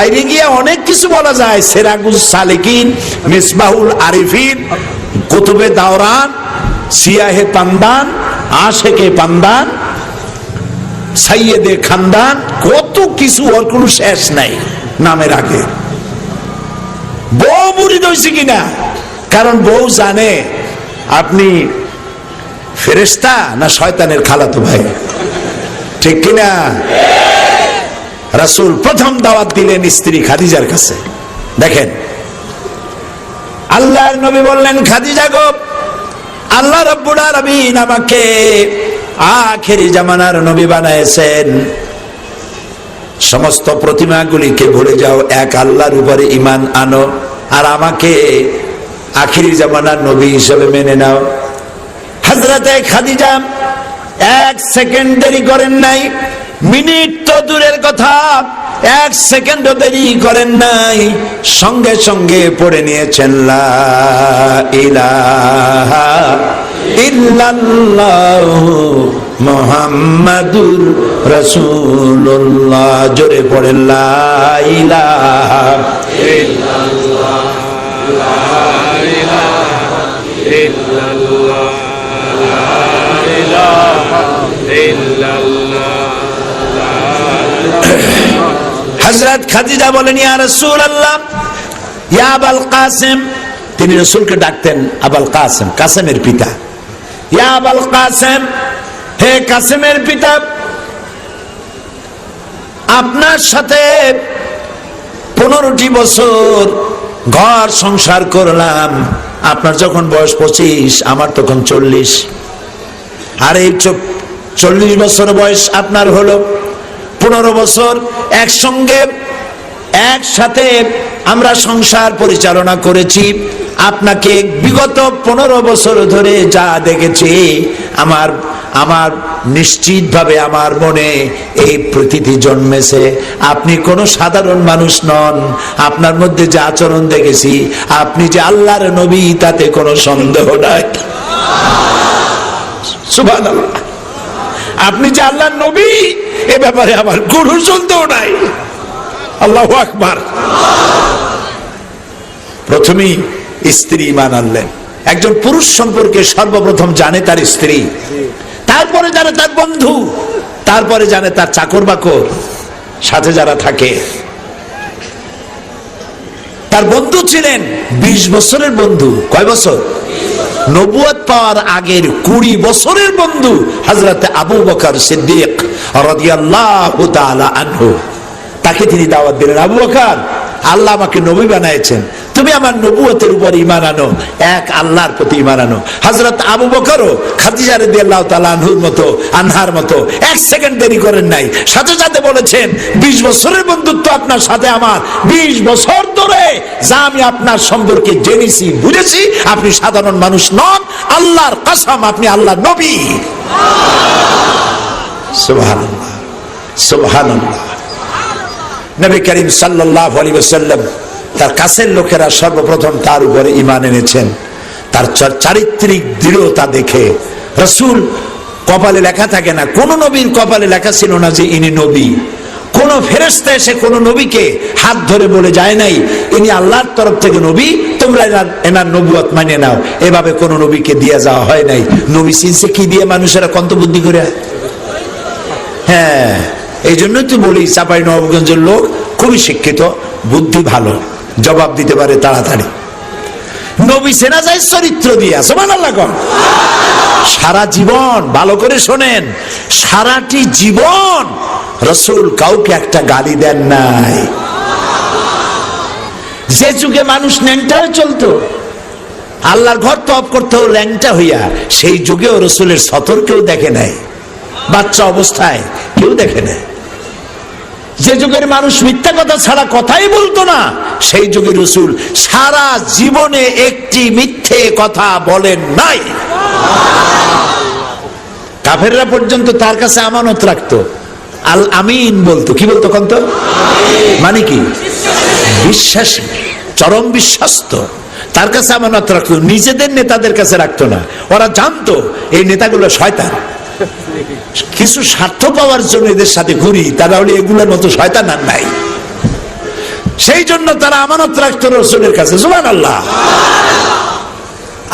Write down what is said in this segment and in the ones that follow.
গিয়ে অনেক কিছু বলা যায়। সেরাগুল সালেকিন, মিসবাহুল আরিফিন, কুতুবে দাওরান সিয়াহে পান্দান আশেকে পান্দান সাইয়েদে খানদান, কত কিছু ওর কোনো শেষ নাই নামের আগে। বউ বুড়ি হয়েছে কিনা? কারণ বউ জানে আপনি ফেরেস্তা না শয়তানের খালাতো ভাই। ঠিক কিনা? রাসূল প্রথম দাওয়াত দিলেন স্ত্রী খাদিজার কাছে। দেখেন, আল্লাহর নবী বললেন, খাদিজা গো, আল্লাহ রব্বুল আলামিন আমাকে আখেরি জামানার নবী বানাইছেন। সমস্ত প্রতিমাগুলিকে ভুলে যাও, এক আল্লাহর উপরে ইমান আনো আর আমাকে আখিরি জামানার নবী হিসেবে মেনে নাও। হাজরাতে খাদিজা এক সেকেন্ড দেরি করেন নাই মিনিট তো দূরের কথা। এক সেকেন্ড দেরি করেন নাই। সঙ্গে সঙ্গে পড়ে নিয়েছেন, লা ইলাহা ইল্লাল্লাহু মুহাম্মাদুর রাসূলুল্লাহ। জোরে পড়েন, লা ইলাহা হজরত খাদিজা বলেন, ইয়া রসুল আল্লাহ ইয়া আবাল কাসেম। তিনি রসুলকে ডাকতেন, আবাল কাসেম, কাসেমের পিতা। ইয়া আবাল কাসেম, হে কাসেমের পিতা, আপনার সাথে পনেরোটি বছর ঘর সংসার করলাম। আপনার যখন বয়স পঁচিশ, আমার তখন চল্লিশ। আর এই চল্লিশ বছর বয়স আপনার হলো। পনেরো বছর একসঙ্গে, একসাথে আমরা সংসার পরিচালনা করেছি। আপনাকে বিগত পনেরো বছর ধরে যা দেখেছি, আমার আমার নিশ্চিতভাবে আমার মনে এই প্রতীতি জন্মেছে। আপনি কোনো সাধারণ মানুষ নন, আপনার মধ্যে যে আচরণ দেখেছি, আপনি যে আল্লাহর নবী, তাতে কোনো সন্দেহ নাই। সুবহানাল্লাহ। আপনি যে আল্লাহর নবী, এ ব্যাপারে আমার কোনো সন্দেহ নাই। আল্লাহ আকবার। প্রথমেই স্ত্রী ইমান আনলেন। একজন পুরুষ সম্পর্কে সর্বপ্রথম জানে তার স্ত্রী। তারপরে জানে তার বন্ধু। তারপরে জানে তার চাকর বাকর। সাথে যারা থাকে। তার বন্ধু ছিলেন ২০ বছরের বন্ধু। কয় বছর? নবুয়াত পাওয়ার আগের কুড়ি বছরের বন্ধু হজরত আবু বকর সিদ্দিক তাকে তিনি দাওয়াত দিলেন, আবু বকর, আল্লাহ আমাকে নবী বানাইছেন। তুমি আমার নবুয়তের উপর ইমান আনো, এক আল্লাহর প্রতি ইমান আনো। হজরত আবু বকরও খাদিজা রাদিয়াল্লাহু তাআলা আনহুর মতো, আনহার মতো, এক সেকেন্ড দেরি করেন নাই। সাথে সাথে বলেছেন 20 বছরের বন্ধুত্ব আপনার সাথে আমার 20 বছর ধরে যা আমি আপনার সম্পর্কে জেনেছি, বুঝেছি, আপনি সাধারণ মানুষ নন, আল্লাহর কসম আপনি আল্লাহ নবী। সুবহানাল্লাহ সুবহানাল্লাহ। নবী করিম সাল্লাল্লাহু আলাইহি ওয়াসাল্লাম তার কাছের লোকেরা সর্বপ্রথম তার উপরে ঈমান এনেছেন। তার চারিত্রিক দৃঢ়তা দেখে রসূল কপালে লেখা থাকে না, কোন নবীর কপালে লেখা ছিল না যে ইনি নবী। কোন ফেরেশতা এসে কোন নবীকে হাত ধরে বলে, যায় নাই, ইনি আল্লাহর তরফ থেকে নবী, তোমরা এনার নবুয়ত মানে নাও। এভাবে কোন নবীকে দিয়ে যাওয়া হয় নাই। নবী চিনছে কি দিয়ে মানুষেরা কন্ত বুদ্ধি করে? হ্যাঁ এই জন্যই তো বলি চাপাই নবাবগঞ্জের লোক খুবই শিক্ষিত, বুদ্ধি ভালো। জবাব দিতে পারে তাড়াতাড়ি। নবী সেনা যায় চরিত্র দিয়ে সমান আল্লাহ। সারা জীবন, ভালো করে শোনেন, সারাটি জীবন রসুল কাউকে একটা গালি দেন নাই। যে যুগে মানুষ ন্যাংটা হয়ে চলতো, আল্লাহর ঘর তপ করতে ল্যাংটা হইয়া, সেই যুগেও রসুলের সতর কেউ দেখে নাই। বাচ্চা অবস্থায় কেউ দেখে নাই। যে যুগের মানুষ মিথ্যা কথা ছাড়া কথাই বলতো না, সেই যুগে রসুল সারা জীবনে একটি মিথ্যে কথা বলেন নাই। কাফেররা পর্যন্ত তার কাছে আমানত রাখতো। আল আমিন বলতো। কি বলতো কন্ত? মানে কি? বিশ্বাস, চরম বিশ্বস্ত। তার কাছে আমানত রাখতো। নিজেদের নেতাদের কাছে রাখতো না। ওরা জানতো, এই নেতাগুলো শয়তান। কিছু স্বার্থ পাওয়ার জন্য এদের সাথে ঘুরি তারা হলে এগুলোর মতো শয়তান আর নাই। সেই জন্য তারা আমানত রাখতো রসুলের কাছে। জুবান আল্লাহ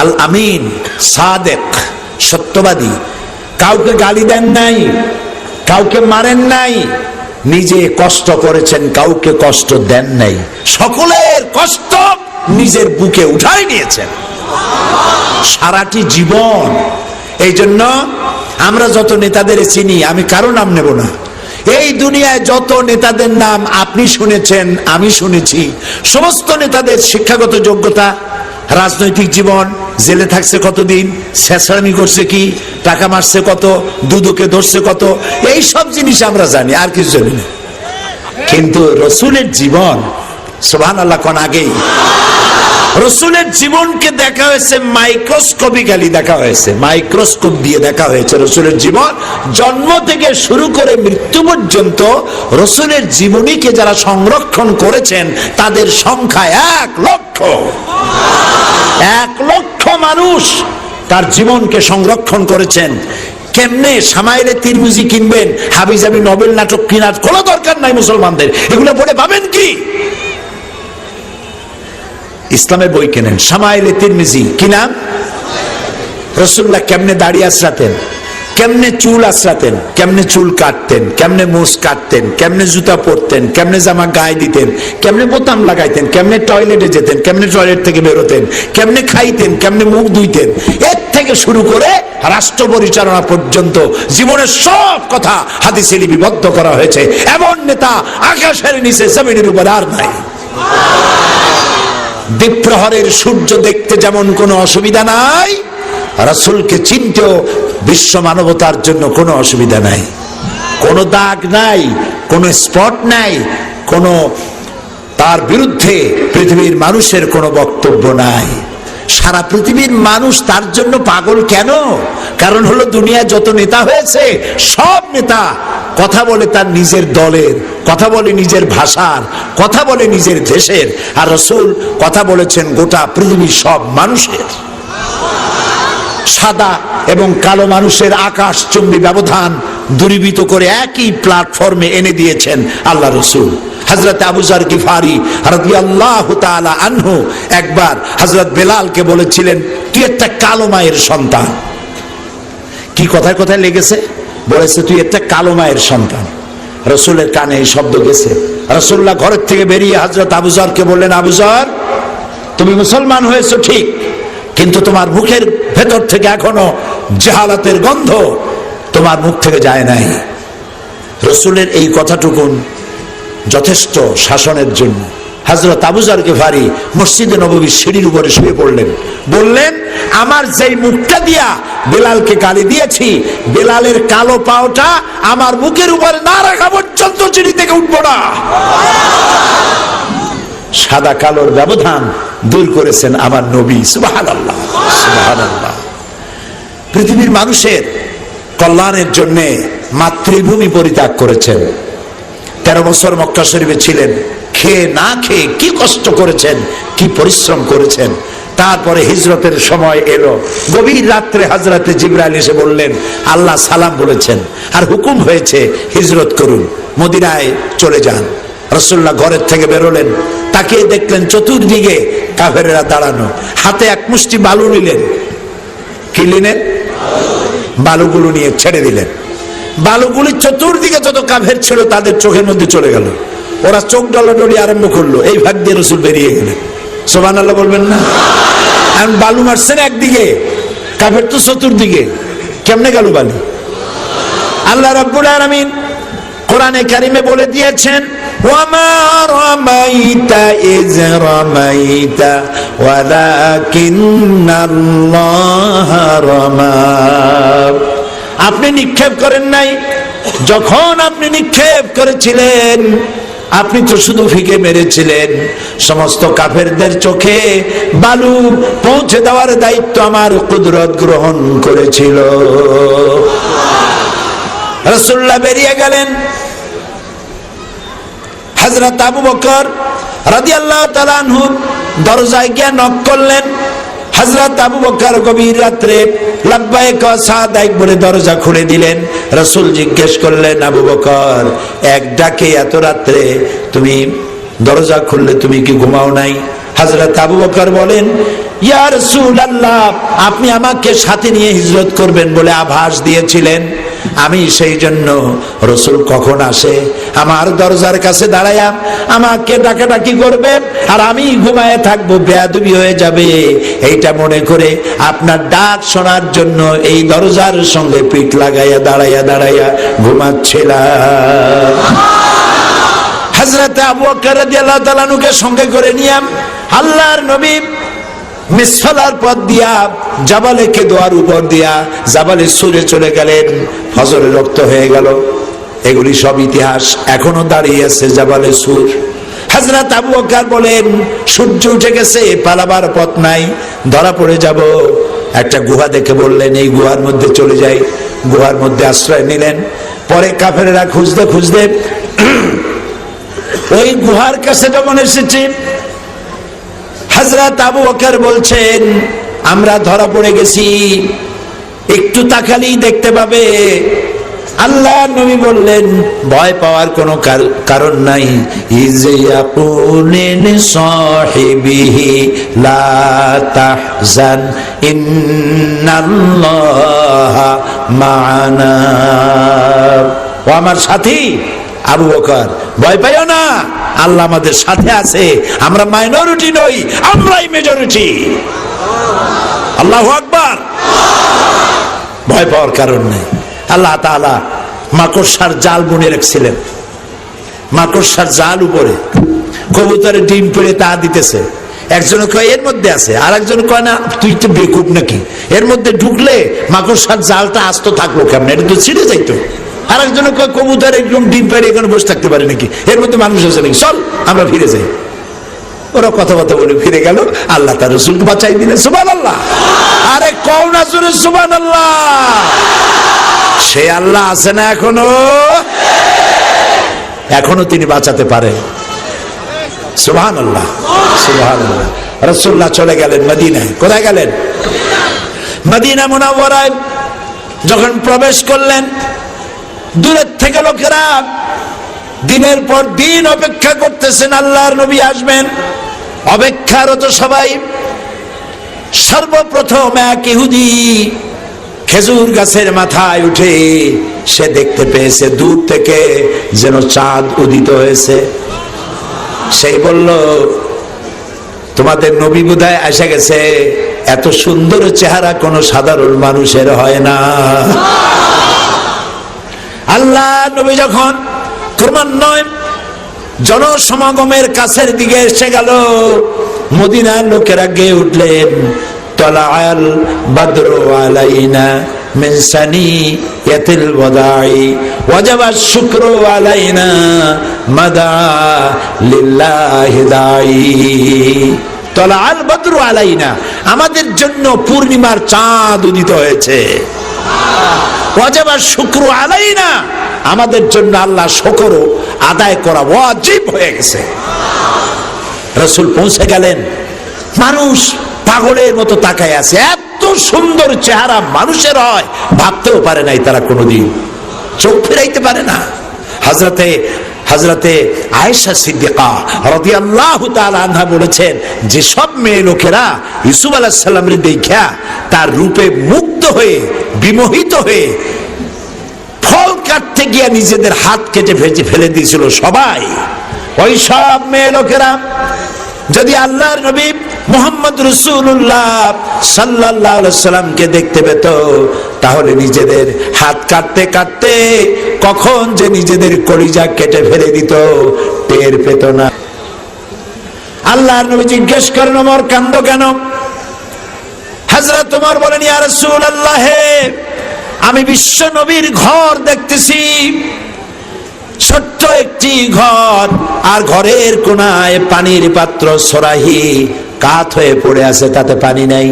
আল আমিন, সাদেক, সত্যবাদী। কাউকে গালি দেন নাই, কাউকে মারেন নাই, নিজে কষ্ট করেছেন, কাউকে কষ্ট দেন নাই। সকলের কষ্ট নিজের বুকে উঠাই নিয়েছেন। সারাটি জীবন। এই জন্য আমরা যত নেতাদের চিনি, আমি কারও নাম নেব না। এই দুনিয়ায় যত নেতাদের নাম আপনি শুনেছেন, আমি শুনেছি। সমস্ত নেতাদের শিক্ষাগত যোগ্যতা, রাজনৈতিক জীবন, জেলে থাকছে কতদিন শেষামি করছে কি, টাকা মারছে কত, দুদুকে ধরছে কত, এই সব জিনিস আমরা জানি, আর কিছু জানি না। কিন্তু রসুলের জীবন সোহান আল্লাহ কোন আগেই। রসুলের জীবনকে দেখা হয়েছে মাইক্রোস্কোপিক্যালি দেখা হয়েছে, মাইক্রোস্কোপ দিয়ে দেখা হয়েছে রসুলের জীবন। জন্ম থেকে শুরু করে মৃত্যু পর্যন্ত রসুলের জীবনীকে যারা সংরক্ষণ করেছেন, তাদের সংখ্যা এক লক্ষ। এক লক্ষ মানুষ তার জীবনকে সংরক্ষণ করেছেন। কেমনে সামাইলে তিরমিজি কিনবেন হাবিজাবি নবেল নাটক কেনার কোনো দরকার নাই মুসলমানদের। এগুলো পড়ে পাবেন কি? ইসলামের বই কেনেন? সামাইলে তিরমিজি, কি নাম? রসুল্লাহ কেমনে দাড়ি আশ্রাতেন কেমনে চুল আসরাতেন কেমনে চুল কাটতেন? কেমনে মোষ কাটতেন? কেমনে জুতা পরতেন? কেমনে জামা গায়ে দিতেন? কেমনে বোতাম লাগাইতেন? কেমনে টয়লেটে যেতেন? কেমনে টয়লেট থেকে বেরোতেন? কেমনে খাইতেন? কেমনে মুখ ধুইতেন? এর থেকে শুরু করে রাষ্ট্র পরিচালনা পর্যন্ত জীবনের সব কথা হাদিসে লিপিবদ্ধ করা হয়েছে। এমন নেতা আকাশের নিচে জমিনের উপর আর নাই। দ্বীপ্রহরের সূর্য দেখতে যেমন কোনো অসুবিধা নাই, রাসুলকে চিনতেও বিশ্ব মানবতার জন্য কোনো অসুবিধা নাই। কোনো দাগ নাই, কোনো স্পট নাই, কোনো তার বিরুদ্ধে পৃথিবীর মানুষের কোনো বক্তব্য নাই। সারা পৃথিবীর মানুষ তার জন্য পাগল কেন? কারণ হলো দুনিয়া যত নেতা হয়েছে, সব নেতা কথা বলে তার নিজের দলের, কথা বলে নিজের ভাষার, কথা বলে নিজের দেশের। আর রসুল কথা বলেছেন গোটা পৃথিবীর সব মানুষের। সাদা এবং কালো মানুষের আকাশ চুম্বি ব্যবধান দূরীভূত করে একই প্ল্যাটফর্মে এনে দিয়েছেন আল্লাহ রসুল। হজরত আবুজার গিফারি রাদিয়াল্লাহু তাআলা আনহু একবার হজরত বেলালকে বলেছিলেন, তুই একটা কালো মায়ের সন্তান। কি কথায় কথায় লেগেছে? বলেছে, তুই একটা কালো মায়ের সন্তান। রসুলের কানে এই শব্দ গেছে। রসুল্লাহ ঘরের থেকে বেরিয়ে হজরত আবুজারকে বললেন আবুজার তুমি মুসলমান হয়েছো ঠিক, কিন্তু তোমার মুখের ভেতর থেকে এখনও জাহালাতের গন্ধ তোমার মুখ থেকে যায় নাই। রসুলের এই কথাটুকুন যথেষ্ট শাসনের জন্য হাজরত আবুজার গেফারি মসজিদে নবীর সিঁড়ির উপরে শুয়ে পড়লেন। বললেন, আমার যেই মুখটা দিয়া বেলালকে গালি দিয়েছি, বেলালের কালো পাওটা আমার মুখের উপরে না রাখা পর্যন্ত চিড়ি থেকে উঠবো না। সাদা কালোর ব্যবধান দূর করেছেন আমার নবী আল্লাহ পৃথিবীর মানুষের কল্যাণের জন্য মাতৃভূমি পরিত্যাগ করেছেন। তেরো বছর মক্কা শরীফে ছিলেন। খেয়ে না খেয়ে কি কষ্ট করেছেন, কি পরিশ্রম করেছেন? তারপরে হিজরতের সময় এলো। গভীর রাত্রে হাজরাতে জিব্রাইল এসে বললেন, আল্লাহ সালাম বলেছেন, আর হুকুম হয়েছে, হিজরত করুন, মদিনায় চলে যান। রসুল্লাহ ঘরের থেকে বেরোলেন তাকে দেখলেন চতুর্দিকে কাফেরেরা দাঁড়ানো। হাতে এক মুষ্টি বালু নিলেন। কি নিলেন? বালুগুলো নিয়ে ছেড়ে দিলেন। বালুগুলি চতুর্দিকে যত কাফের ছিল, তাদের চোখের মধ্যে চলে গেল। ওরা চোখ ডলাডলি আরম্ভ করল। এই ভাগ দিয়ে রসুল বেরিয়ে গেলেন। সোমান আল্লাহ বলবেন না। এখন বালু মারছেন একদিকে, কাফের তো চতুর্দিকে। কেমনে গেল বালু? আল্লাহ রাব্বুল আলামিন কোরআনে কারিমে বলে দিয়েছেন আপনি নিক্ষেপ করেন নাই। যখন আপনি নিক্ষেপ করেছিলেন আপনি তো শুধু ফিকে মেরেছিলেন। সমস্ত কাফেরদের চোখে বালু পৌঁছে দেওয়ার দায়িত্ব আমার কুদরত গ্রহণ করেছিল। রসুল্লাহ বেরিয়ে গেলেন। হজরত আবু বকর রাজি আল্লাহ দরজায় গিয়ে নক করলেন। হজরত আবু বকর গভীর রাত্রে লাব্বাইক সাদাইক বলে দরজা খুলে দিলেন। রসুল জিজ্ঞেস করলেন, আবু বকর, এক ডাকে এত রাত্রে তুমি দরজা খুললে তুমি কি ঘুমাও নাই? হাজরত আবু বকর বলেন ইয়ার সুল আল্লাহ আপনি আমাকে সাথে নিয়ে হিজরত করবেন বলে আভাস দিয়েছিলেন। আমি সেই জন্য রসুল কখন আসে? আমার দরজার কাছে দাঁড়ায়া আমাকে ডাকাডাকি করবে আর আমি ঘুমায় থাকব, বেয়াদবি হয়ে যাবে। এইটা মনে করে আপনার ডাক শোনার জন্য এই দরজার সঙ্গে পিঠ লাগাইয়া দাঁড়াইয়া দাঁড়াইয়া ঘুমাচ্ছিলাম। হজরত আবু নুকে সঙ্গে করে নিয়ে আল্লাহর নবী মিসফালার পথ দিয়া, জাবালে কে দোয়ার উপর দিয়া জাবালে সুরে চলে গেলেন ফজরে রক্ত হয়ে গেল। এগুলি সব ইতিহাস, এখনও দাঁড়িয়ে আছে জাবালে সুর। হাজরত আবু বকর বলেন, সূর্য উঠে গেছে, পালাবার পথ নাই, ধরা পড়ে যাব। একটা গুহা দেখে বললেন, এই গুহার মধ্যে চলে যাই। গুহার মধ্যে আশ্রয় নিলেন। পরে কাফেরেরা খুঁজতে খুঁজতে, ওই গুহার কাছে যখন এসেছে হাজরাত আবু বকর বলছেন, আমরা ধরা পড়ে গেছি। একটু তাকালেই দেখতে পাবে। আল্লাহ নবী বললেন, ভয় পাওয়ার কোনো কার- কারণ নাই। ও আমার সাথী আবু বকর। ভয় পাইও না। আল্লাহ আমাদের সাথে আছে। আমরা মাইনরিটি নই, আমরাই মেজরিটি আল্লাহ আকবার। ভয় পাওয়ার কারণ নেই। আল্লাহ তাআলা মাকড়সার জাল বুনে রেখেছিলেন। মাকড়সার জাল উপরে। কবুতরে ডিম পেড়ে তা দিতেছে। একজনে কয়, এর মধ্যে আছে। আর একজন কয়, না, তুই তো বেকুব নাকি? এর মধ্যে ঢুকলে মাকড়সার জালটা আস্ত থাকল কেমন? এটা তো ছিঁড়ে যাইতো। আর একজনে কবুতর একদম ডিম পেড়ে এখানে বসে থাকতে পারে নাকি? এর মধ্যে মানুষ আছে নাকি? চল, আমরা ফিরে যাই। ওরা কথাবার্তা বলে ফিরে গেল। আল্লাহ তার রসুলকে বাঁচাই সুবান আল্লাহ আরে কও না জোরে সুবান আল্লাহ সে আল্লাহ আছে না এখনও? এখনও তিনি বাঁচাতে পারেন। সুবহান আল্লাহ আল্লাহ রসুল্লাহ চলে গেলেন মদিনায়। কোথায় গেলেন? মদিনা মুনাওয়ারায়। যখন প্রবেশ করলেন দূরের থেকে লোকেরা দিনের পর দিন অপেক্ষা করতেছেন, আল্লাহর নবী আসবেন। অপেক্ষারত সবাই সর্বপ্রথম এক ইহুদি খেজুর গাছের মাথায় উঠে সে দেখতে পেয়েছে, দূর থেকে যেন চাঁদ উদিত হয়েছে। সেই বলল, তোমাদের নবী বোধহয় এসে গেছে, এত সুন্দর চেহারা কোনো সাধারণ মানুষের হয় না। আল্লাহ নবী যখন ক্রমান্বয়ে জনসমাগমের কাছের দিকে এসে গেল, মদিনার লোকেরা গেয়ে উঠলেন, তলাআল বাদর আলাইনা মিন সানিয়াতিল ওয়াদাই, ওয়াজাবা শুকরু আলাইনা মাদা লিল্লাহি দাই। তলাআল বাদরু আলাইনা, আমাদের জন্য পূর্ণিমার চাঁদ উদিত হয়েছে। শুক্র আলাই না আমাদের জন্য আল্লাহ শকরও আদায় করা ওয়াজিব হয়ে গেছে। রসুল পৌঁছে গেলেন। মানুষ পাগলের মতো তাকায় আছে। এত সুন্দর চেহারা মানুষের হয়। ভাবতেও পারে নাই তারা কোনোদিন। চোখ ফেরাইতে পারে না। হাজরাতে হাজরাতে আয়েশা সিদ্দিকা রাদিয়াল্লাহু তাআলা আনহা বলেছেন যে সব মেয়ে লোকেরা ইউসুফ আলাইহিস সালামের দেখা তার রূপে মুগ্ধ হয়ে, বিমোহিত হয়ে ফল কাটতে গিয়ে নিজেদের হাত কেটে ফেটে ফেলে দিয়েছিল সবাই। ওই সব মেয়ে লোকেরা, যদি আল্লাহর নবী মোহাম্মদ রসুল্লাহ সাল্লাহ সাল্লামকে দেখতে পেত, তাহলে নিজেদের হাত কাটতে কাটতে কখন যে নিজেদের কলিজা কেটে ফেলে দিত, টের পেত না। আল্লাহর নবী জিজ্ঞেস করেন আমার কান্দ কেন? হাজরত তোমার বলেন, ইয়া রাসূলুল্লাহ আমি বিশ্ব নবীর ঘর দেখতেছি। ছোট্ট একটি ঘর, আর ঘরের কোনায় পানির পাত্র সরাহি কাত হয়ে পড়ে আছে, তাতে পানি নাই।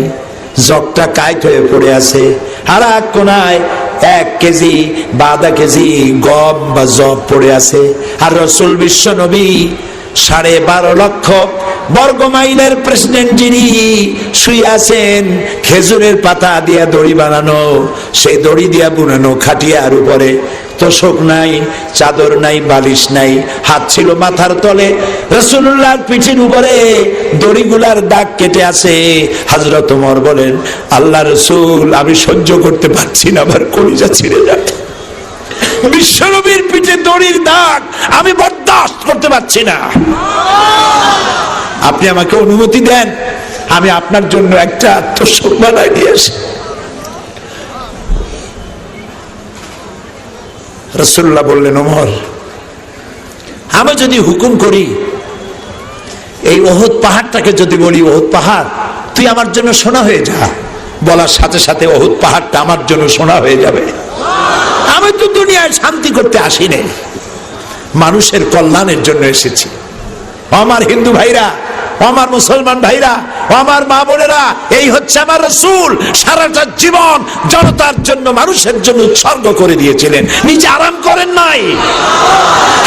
জগটা কাইট হয়ে পড়ে আছে। আর এক কোনায় এক কেজি বা আধা কেজি গব বা জব পড়ে আছে। আর রসুল বিশ্ব নবী সাড়ে বারো লক্ষ বর্গমাইলের প্রেসিডেন্ট যিনি শুয়ে আছেন, খেজুরের পাতা দিয়া দড়ি বানানো, সেই দড়ি দিয়া বুনানো খাটিয়ার উপরে তোষক নাই, চাদর নাই, বালিশ নাই, হাত ছিল মাথার তলে। রসুল্লাহর পিঠের উপরে দড়িগুলার দাগ কেটে আছে। হাজরত ওমর বলেন, আল্লাহ রসুল, আমি সহ্য করতে পারছি না, আমার কলিজা ছিঁড়ে যাচ্ছে। বিশ্বনবীর পিঠে দড়ির দাগ আমি বরদাস্ত করতে পারছি না। আপনি আমাকে অনুমতি দেন, আমি আপনার জন্য একটা বানাই দিয়ে আসি। রসুল্লাহ বললেন, ওমর আমি যদি হুকুম করি, এই ওহদ পাহাড়টাকে যদি বলি ওহদ পাহাড়, তুই আমার জন্য সোনা হয়ে যা। বলার সাথে সাথে ওহদ পাহাড়টা আমার জন্য সোনা হয়ে যাবে। আমি তো দুনিয়ায় শান্তি করতে আসিনি। মানুষের কল্যাণের জন্য এসেছি। আমার হিন্দু ভাইরা আমার মুসলমান ভাইরা, আমার মা বোনেরা, এই হচ্ছে আমার রসুল। সারাটা জীবন জনতার জন্য, মানুষের জন্য উৎসর্গ করে দিয়েছিলেন। নিজে আরাম করেন নাই।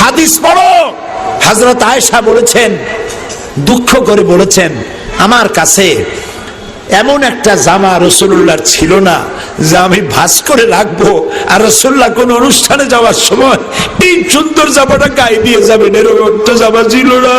হাদিস পড়ো। হাজরত আয়েশা বলেছেন, দুঃখ করে বলেছেন, আমার কাছে এমন একটা জামা রসুল্লাহর ছিল না, যা আমি ভাস করে রাখব। আর রসুল্লাহ কোন অনুষ্ঠানে যাওয়ার সময় এই সুন্দর জামাটা গায়ে দিয়ে যাবেন। এরকম একটা জামা ছিল না।